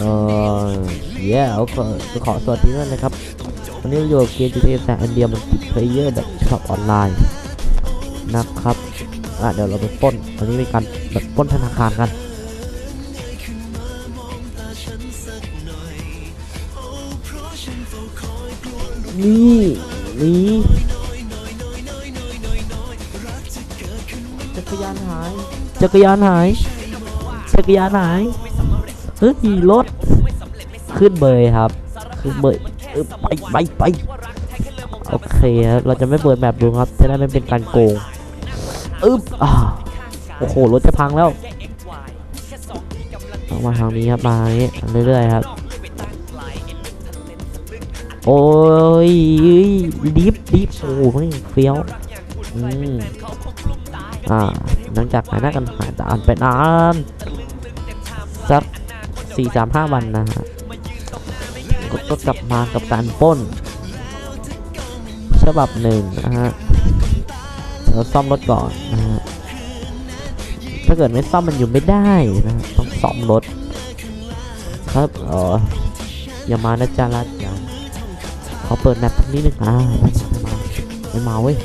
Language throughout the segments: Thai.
เออเย้เอาขอขอสวัสดีด้วยนะครับ วันนี้เราอยู่กับเกม GTA แต่อันเดียมันติดเพลเยอร์แบบช็อปออนไลน์นะครับ อะเดี๋ยวเราไปปล้นวันนี้เป็นการแบบปล้นธนาคารกันนี่นี่จักรยานหาย จักรยานหาย จักรยานหาย เฮ้ยรถขึ้นเบยครับขึ้นเบยเออไปไปไปโอเคครับเราจะไม่เปิดแมปดูครับจะได้ไม่เป็นการโกงอึ๊บอ่าโอ้โหรถจะพังแล้วเอามาทางนี้ครับมาอย่างนี้เรื่อยๆครับโอ้ยดิฟดิฟโอ้โหไม่เฟี้ยวอืมอ่าหลังจากหายหน้ากันหายตาอันไปนานสัก สี่สามห้าวันนะฮะก็ก็กลับมากับการป้น ฉบับหนึ่งนะฮะเราซ่อมรถก่อนนะฮะถ้าเกิดไม่ซ่อมมันอยู่ไม่ได้นะต้องซ่อมรถครับเอออย่ามานะจ๊ะรัดอย่าขอเปิดแมปนิดนึงอ่าไม่มาไม่มาเว้ย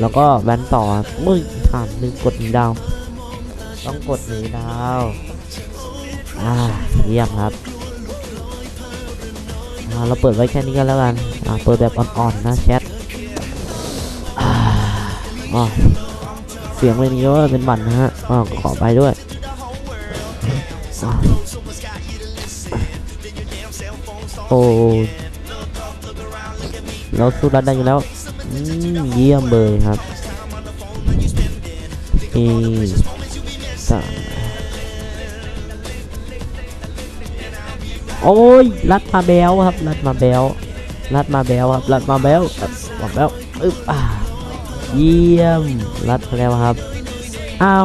แล้วก็แวนต่อมึงผ่านลืมกดหนีดาว ต้องกดหนีดาว อ่าเยี่ยมครับเราเปิดไว้แค่นี้กันแล้วกันเปิดแบบอ่อนๆนะแชทอ่าเสียงเลยนี้ว่าเป็นหมันนะฮะขอไปด้วยโอ้เราสู้รัดได้อยู่แล้วเยี่ยมเลยครับนี่สาม โอ้ยรัดมาแบลครับรัดมาแบลรัดมาแบลครับรัดมาแบลรัดมาแบลอึ๊บอ่าเยี่ยมรัดแล้วครับอ้าว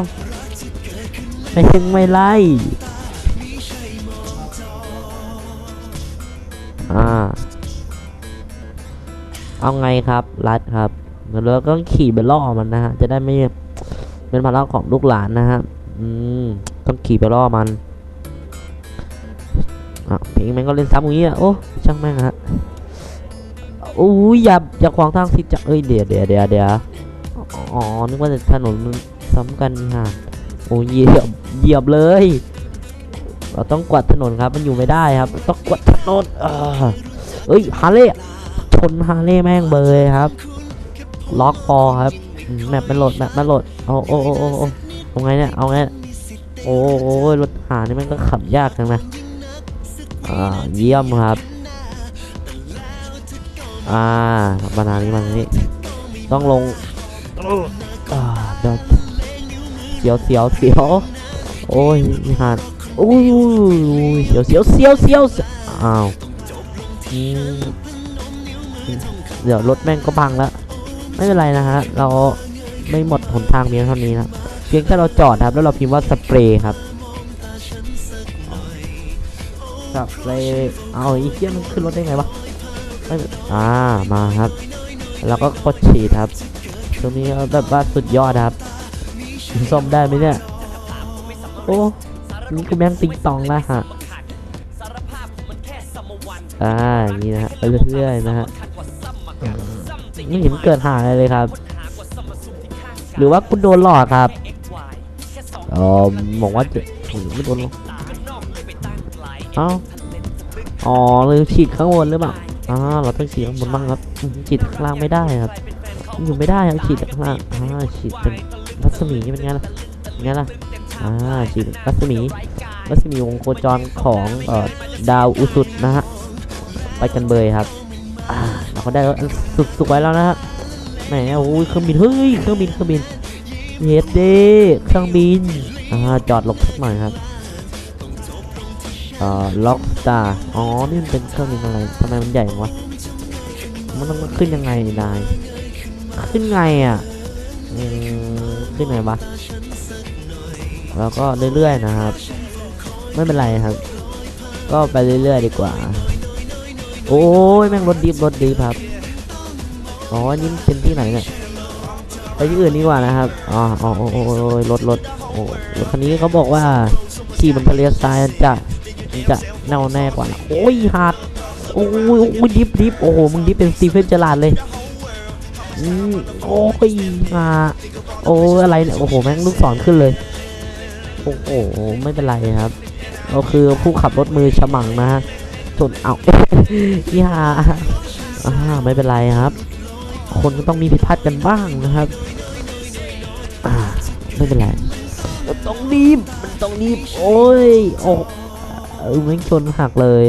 ไม่ถึงไม่ไล่อ่าเอาไงครับรัดครับแล้วก็ขี่ไปล่อมันนะฮะจะได้ไม่เป็นภาระของลูกหลานนะฮะอืมต้องขี่ไปล่อมัน อะเพลงแม่งก็เล่นซ้ำอย่างนี้อะโอ้ช่างแม่งฮะโอ้ยอย่าอย่าขวางทางสิจะเอ้ยเดี๋ยวเดี๋ยวเดี๋ยวเดี๋ยวอ๋อนึกว่าจะถนนซ้ำกันฮะโอ้ยเหยียบเหยียบเลย เราต้องกวาดถนนครับมันอยู่ไม่ได้ครับ ต้องกวาดถนนเอ้ยฮาร์เลย์ชนฮาร์เลย์แม่งเบยครับล็อกพอครับแมปมันโหลดแมปมันโหลดเอาโอ้โอ้โอ้โอ้เอาไงเนี่ยเอาไงโอ้โอ้รถหานี่มันก็ขับยากจังนะ เยี่ยมครับ อ่ามาทางนี้มาทางนี้ ต้องลงอ่าเดี๋ยวเสียวเสียวเสียวโอ้ยหาดโอ้ยอุ้ยเสียวเสียวเสียวเสียวเอ้าวเดี๋ยวรถแม่งก็พังแล้วไม่เป็นไรนะฮะ เราไม่หมดหนทางเพียงเท่านี้นะเพียงแค่เราจอดครับ แล้วเราพิมพ์ว่าสเปรย์ครับ สเปรย์เอาอีเทียมันขึ้นรถได้ไงวะไม่อ่ามาครับ แล้วก็กดฉีดครับตรงนี้แบบว่าสุดยอดครับซ่อมได้ไหมเนี่ย โอ้นี่คือแม่งติงตองนะฮะอ่าอย่างนี้นะฮะเรื่อยๆนะฮะไม่เห็นเกิดหาอะไรเลยครับ หรือว่าคุณโดนหลอกครับเออบอกว่าจะไม่โดนหรอก อ้าอ๋อเลยฉีดข้างบนหรือเปล่าอ่าเราต้องฉีดข้างบนบ้างครับฉีดข้างล่างไม่ได้ครับอยู่ไม่ได้ครับฉีดข้างล่างอ่าฉีดเป็นรัศมีเป็นไงล่ะเป็นไงล่ะอ่าฉีดรัศมีรัศมีวงโคจรของเอ่อดาวอุสุตนะฮะไปกันเบยครับอ่าเราก็ได้สุดสุดไว้แล้วนะฮะแหมโอ้ยเครื่องบินเฮ้ยเครื่องบินเครื่องบินเฮดเดเครื่องบินอ่าจอดหลบสักหน่อยครับ เอ่อล็อกตาอ๋อ นี่มันเป็นเครื่องบินอะไรทำไมมันใหญ่วะ มันต้องขึ้นยังไงนาย ขึ้นไงอะอขึ้นไงวะ แล้วก็เรื่อยๆนะครับ ไม่เป็นไรครับ ก็ไปเรื่อยๆดีกว่า โอ้ยแม่งรถดิบรถดิบครับ อ๋อ นี่เป็นที่ไหนเนี่ย ไปที่อื่นดีกว่านะครับ อ๋ออ๋อโอ้โอ้โอ้ยรถรถโอ้รถคันนี้เขาบอกว่าขี่บนทะเลทรายจะ จะแน่วแน่กว่าโอ้ยหาดโอ้ยโอ้ยดิฟดิฟโอ้โหมึงดิฟเป็นสตีเฟนเจอราดเลยโอ้ยหาโอ้ยอะไรเนี่ยโอ้โหแม่งลูกศรขึ้นเลยโอ้โหไม่เป็นไรครับเราคือผู้ขับรถมือฉมังนะฮะจนเอายี่าอ่าไม่เป็นไรครับ คนก็ต้องมีผิดพลาดกันบ้างนะครับอ่าไม่เป็นไรมันต้องรีบมันต้องรีบโอ้ยโอ้ เออแม่งชนหักเลย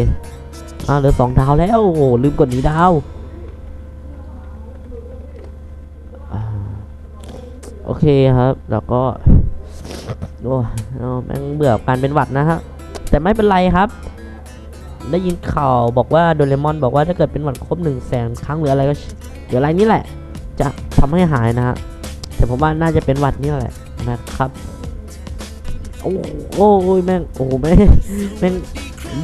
อ่าเหลือสองดาวแล้วโอ้ลืมกดหนีดาวโอเคครับแล้วก็โอ้แม่งเบื่อการเป็นหวัดนะฮะแต่ไม่เป็นไรครับ ได้ยินข่าวบอกว่าโดเรมอนบอกว่าถ้าเกิดเป็นหวัดครบหนึ่งแสนครั้งหรืออะไรก็หรืออะไรนี่แหละ จะทำให้หายนะฮะแต่ผมว่าน่าจะเป็นหวัดนี่แหละนะครับ โอ้โหโอ้ยแม่ง โอ้แม่งแม่ง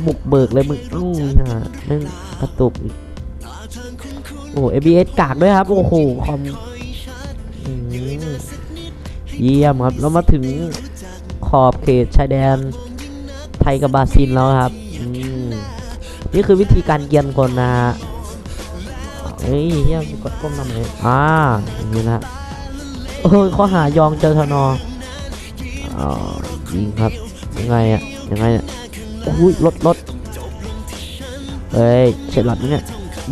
บุกเบิกเลยมึงอื้อนะแม่งกระตุกอีกโอ้โห ABS กากด้วยครับ โอ้โหคอมเยี่ยมครับเรามาถึงขอบเขตชายแดนไทยกับบราซิลแล้วครับ นี่คือวิธีการเกียนคนนะฮะเฮ้ยเฮียกดก้มทำไมอ่าอย่างนี้นะเออข้อหายองเจอทนอ อ๋อยิงครับยังไงอะยังไงอะอุ้ยรถรถเฮ้ยเฉลัดเนี่ย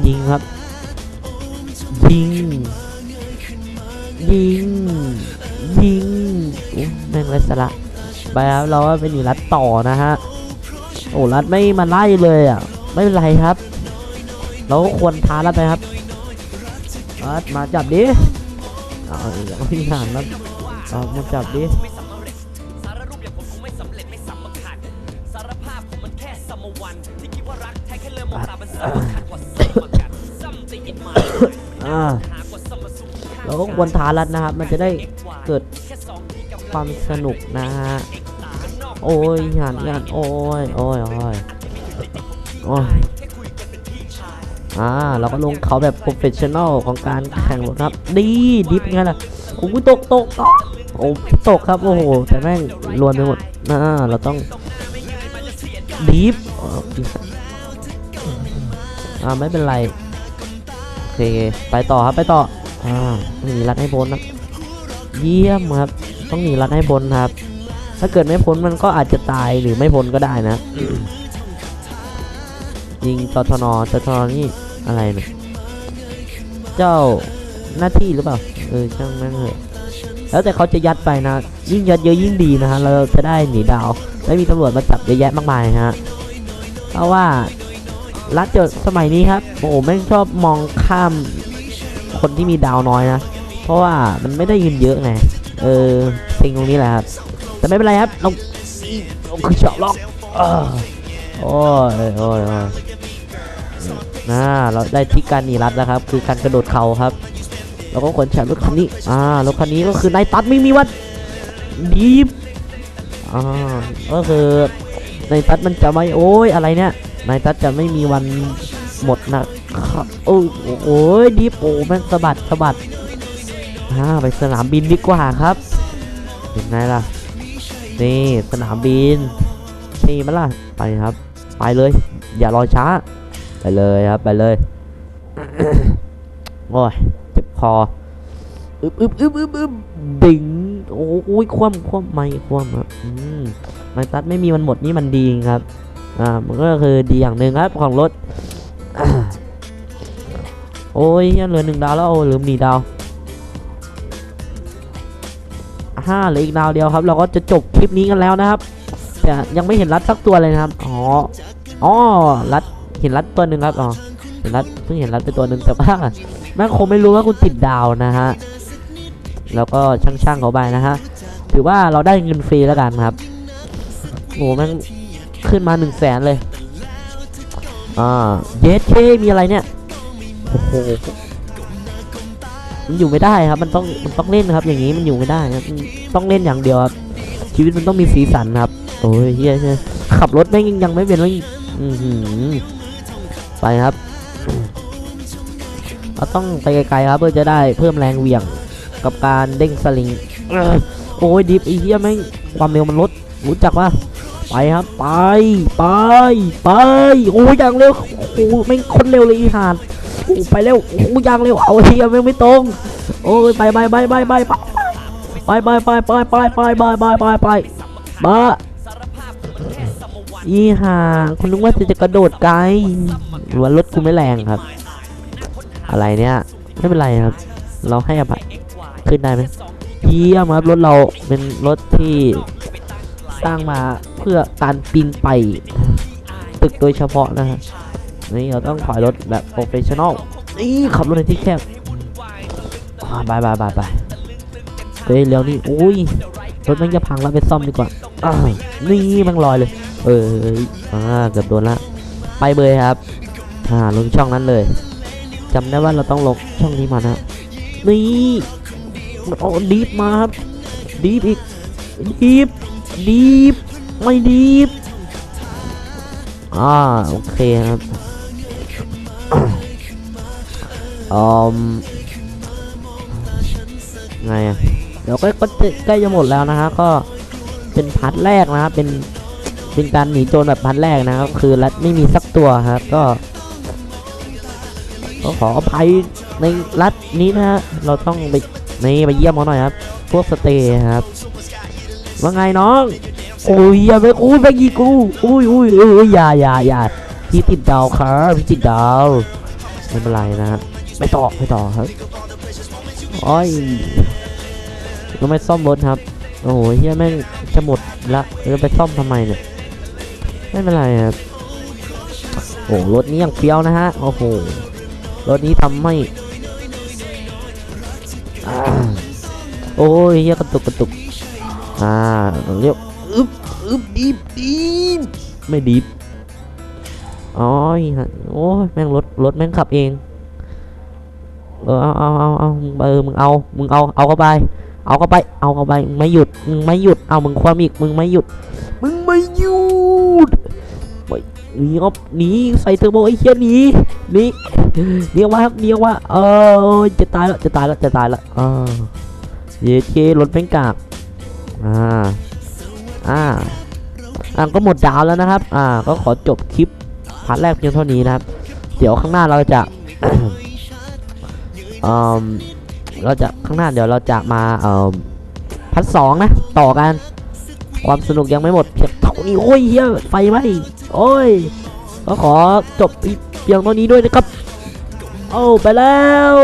ยิงครับ ยิง ยิง ยิงอุ๊ยแม่งไรสาระไปครับเราเป็นอยู่รัดต่อนะฮะโอ้รัดไม่มาไล่เลยอะ ไม่เป็นไรครับ เราก็ควรท้ารัดไปครับรัดมาจับดิเอาเอาพี่หานรัดเอามาจับดิ อ่าหากว่าสมสุขเราก็ควรทารัดนะครับ มันจะได้เกิดความสนุกนะฮะ โอ้ยหันหันโอ้ยโอ้ยโอ้ยโอ้ยอ่าเราก็ลงเขาแบบโปรเฟชชั่นอลของการแข่งรถครับ ดีดิฟไงล่ะโอ้ยตกตกตกโอ้ตกครับ โอ้โห แต่แม่งรวนไปหมดนะเราต้องดิฟอ่าไม่เป็นไร เค ไปต่อครับไปต่ออ่าต้องหนีรัดให้พ้นนะเยี่ยมครับ ต้องหนีรัดให้พ้นครับ ถ้าเกิดไม่พ้นมันก็อาจจะตายหรือไม่พ้นก็ได้นะยิงตทนตทนนี่อะไรเนี่ยเจ้าหน้าที่หรือเปล่าเออช่างแม่งเถอะแล้วแต่เขาจะยัดไปนะ ยิ่งยัดเยอะยิ่งดีนะฮะเราจะได้หนีดาวไม่มีตำรวจมาจับเยอะแยะมากมายฮะเพราะว่า รัฐเจอสมัยนี้ครับ โอ้โหแม่งชอบมองข้ามคนที่มีดาวน้อยนะ เพราะว่ามันไม่ได้เงินเยอะไง เออสิ่งตรงนี้แหละครับ แต่ไม่เป็นไรครับ เราเราคือชอบล็อกโอ้ยโอ้ยโอ้ยน่าเราได้ที่การหนีรัดแล้วครับ คือการกระโดดเข่าครับ เราก็ขนแฉรถคันนี้ อ่ารถคันนี้ก็คือนายตัดไม่มีวันดีฟอ่าก็คือนายตัดมันจะไม่โอ้ยอะไรเนี่ย นายตัดจะไม่มีวันหมดนะครับโอ้โอ้ยดีฟโอ้แม่งสะบัดสะบัดอ่าไปสนามบินดีกว่าครับเห็นไงล่ะ นี่สนามบินนี่มั้ยล่ะ ไปครับ ไปเลย อย่ารอช้า ไปเลยครับ ไปเลย โอ้ย เจ็บคอ อึบอึบอึบอึบอึบดิ่งโอ้ยคว่ำคว่ำไม่คว่ำครับ อืมไมตัดไม่มีมันหมดนี่มันดีครับ อ่ามันก็คือดีอย่างหนึ่งครับของรถโอ้ยยังเหลือหนึ่งดาวแล้วโอ้ลืมหนีดาวห้าเหลืออีกดาวเดียวครับ เราก็จะจบคลิปนี้กันแล้วนะครับ แต่ยังไม่เห็นรัดสักตัวเลยนะครับอ๋ออ๋อรัดเห็นรัดตัวหนึ่งครับอ๋อเห็นรัดเพิ่งเห็นรัดไปตัวหนึ่งแต่ว่าแม่คงไม่รู้ว่าคุณติดดาวนะฮะแล้วก็ช่างๆเขาไปนะฮะถือว่าเราได้เงินฟรีแล้วกันครับโอ้แม่ง ขึ้นมาหนึ่งแสนเลย อ่า เยสเคมีอะไรเนี่ย โอ้โห มันอยู่ไม่ได้ครับ มันต้อง มันต้องเล่นครับ อย่างนี้มันอยู่ไม่ได้ครับ ต้องเล่นอย่างเดียวครับ ชีวิตมันต้องมีสีสันครับ โอ้ยเฮียเฮียขับรถแม่งยังไม่เป็นว่าอือหือไปครับเราต้องไปไกลๆครับเพื่อจะได้เพิ่มแรงเหวี่ยงกับการเด้งสลิง โอ้ยดิฟไอ้เหี้ยแม่งความเร็วมันลดรู้จักว่า ไปครับ ไป ไป ไป โอ้ยอย่างเร็ว โอ้ไม่คนเร็วเลยอีหานโอ้ไปเร็ว โอ้อย่างเร็ว เอาเฮียแม่ไม่ตรง โอ้ยไปไปไปไปไปไปไปไปไปไปไปไปไปไปไปมาอีห่าคุณนึกว่าจะจะกระโดดไกลหรือว่ารถกูไม่แรงครับ อะไรเนี่ย ไม่เป็นไรครับ เราให้อภัยขึ้นได้ไหมเยี่ยมครับรถเราเป็นรถที่ สร้างมาเพื่อการปีนไปตึกโดยเฉพาะนะฮะนี่เราต้องถอยรถแบบโปรเฟชชั่นอลนี่ขับรถในที่แคบอ่าบายบายบายบายเฮ้ยเร็วนี่อุ้ยรถมันจะพังแล้วไปซ่อมดีกว่าอ่านี่มันลอยเลย เอออ่าเกือบโดนละไปเบยครับอ่าลงช่องนั้นเลยจำได้ว่าเราต้องลงช่องนี้มานะนี่มันเอาดีฟมาครับดีฟอีกดีฟ ดีฟไม่ดีฟอ่าโอเคครับอืมไงอะเดี๋ยวก็ใกล้จะหมดแล้วนะฮะก็เป็นพาร์ทแรกนะครับเป็นเป็นการหนีโจรแบบพาร์ทแรกนะครับ คือรัดไม่มีสักตัวครับก็ก็ขออภัยในรัฐนี้นะฮะเราต้องไปนี่ไปเยี่ยมเขาหน่อยครับ พวกสเตย์ครับ ว่าไงน้องโอ้ยอย่าไปอู้ไปยีกูอุ้ยอุ้ยอุ้ยอย่าอย่าอย่าพี่ติดดาวครับพี่ติดดาวไม่เป็นไรนะฮะไม่ต่อไม่ต่อครับโอ้ยเราไม่ซ่อมรถครับ โอ้โหเฮียแม่งจะหมดละเราไปซ่อมทำไมเนี่ยไม่เป็นไรครับโอ้รถนี้ยังเฟี้ยวนะฮะโอ้โหรถนี้ทำให้อ่โอ้ยเฮียกระตุกกระตุก อ่าเรียกอึบอึบดีบดีบไม่ดีบอ๋อฮะโอ้ยแม่งรถรถแม่งขับเองเออเอาเอาเอาเอาเออมึงเอามึงเอาเอาเข้าไป เอาเข้าไป เอาเข้าไปมึงไม่หยุดมึงไม่หยุดเอามึงความอีกมึงไม่หยุดมึงไม่หยุดไปหนีออกหนีใส่เทอร์โบไอ้เหี้ยหนีหนีเรียกว่าครับเรียกว่าเออจะตายแล้วจะตายแล้วจะตายแล้วอ่าเย้เครถเป็นกาก อ่า อ่า อ่าก็หมดดาวแล้วนะครับ อ่า ก็ขอจบคลิปพาร์ทแรกเพียงเท่านี้นะครับ เดี๋ยวข้างหน้าเราจะอืมเราจะข้างหน้าเดี๋ยวเราจะมาเอ่อพัทสองนะ ต่อกัน ความสนุกยังไม่หมดเพียงเท่านี้โอ้ยเฮียไฟไหมโอ้ย ก็ขอจบเพียงเท่านี้ด้วยนะครับ โอ้าไปแล้ว